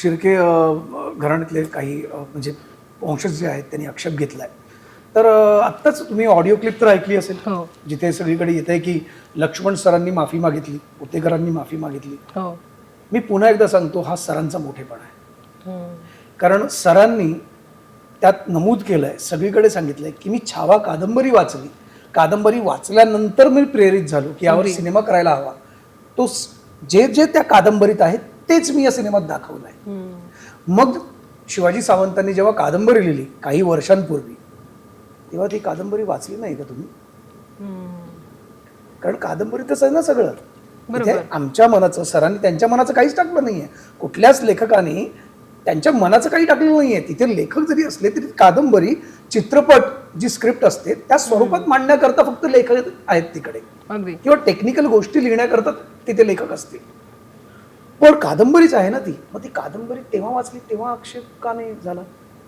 शिर्के घराण्यातले काही म्हणजे वंशज जे आहेत त्यांनी आक्षेप घेतलाय. तर आत्ताच तुम्ही ऑडिओ क्लिप तर ऐकली असेल. हो. जिथे सगळीकडे येत आहे की लक्ष्मण सरांनी माफी मागितली उतेकरांनी माफी मागितली. हो. मी पुन्हा एकदा सांगतो हा सरांचा मोठेपणा आहे. हम्म. कारण सरांनी त्यात नमूद केलंय सगळीकडे सांगितलंय की मी छावा कादंबरी वाचली. कादंबरी वाचल्यानंतर मी प्रेरित झालो की यावर सिनेमा करायला हवा. तो जे जे त्या कादंबरीत आहे तेच मी या सिनेमात दाखवलंय हम्म. मग शिवाजी सावंतांनी जेव्हा कादंबरी लिहिली काही वर्षांपूर्वी तेव्हा ती कादंबरी वाचली नाही का तुम्ही. कारण कादंबरीतच आहे ना सगळं. आमच्या मनाचं सरांनी त्यांच्या मनाचं काहीच टाकलं नाहीये. कुठल्याच लेखकाने त्यांच्या मनाचं काही टाकलेलं नाहीये. तिथे लेखक जरी असले तरी कादंबरी चित्रपट जी स्क्रिप्ट असते त्या स्वरूपात मांडण्याकरता फक्त लेखक आहेत तिकडे. किंवा टेक्निकल गोष्टी लिहिण्याकरता तिथे लेखक असतील. पण कादंबरीच आहे ना ती. मग ती कादंबरी तेव्हा वाचली तेव्हा आक्षेप का नाही झाला?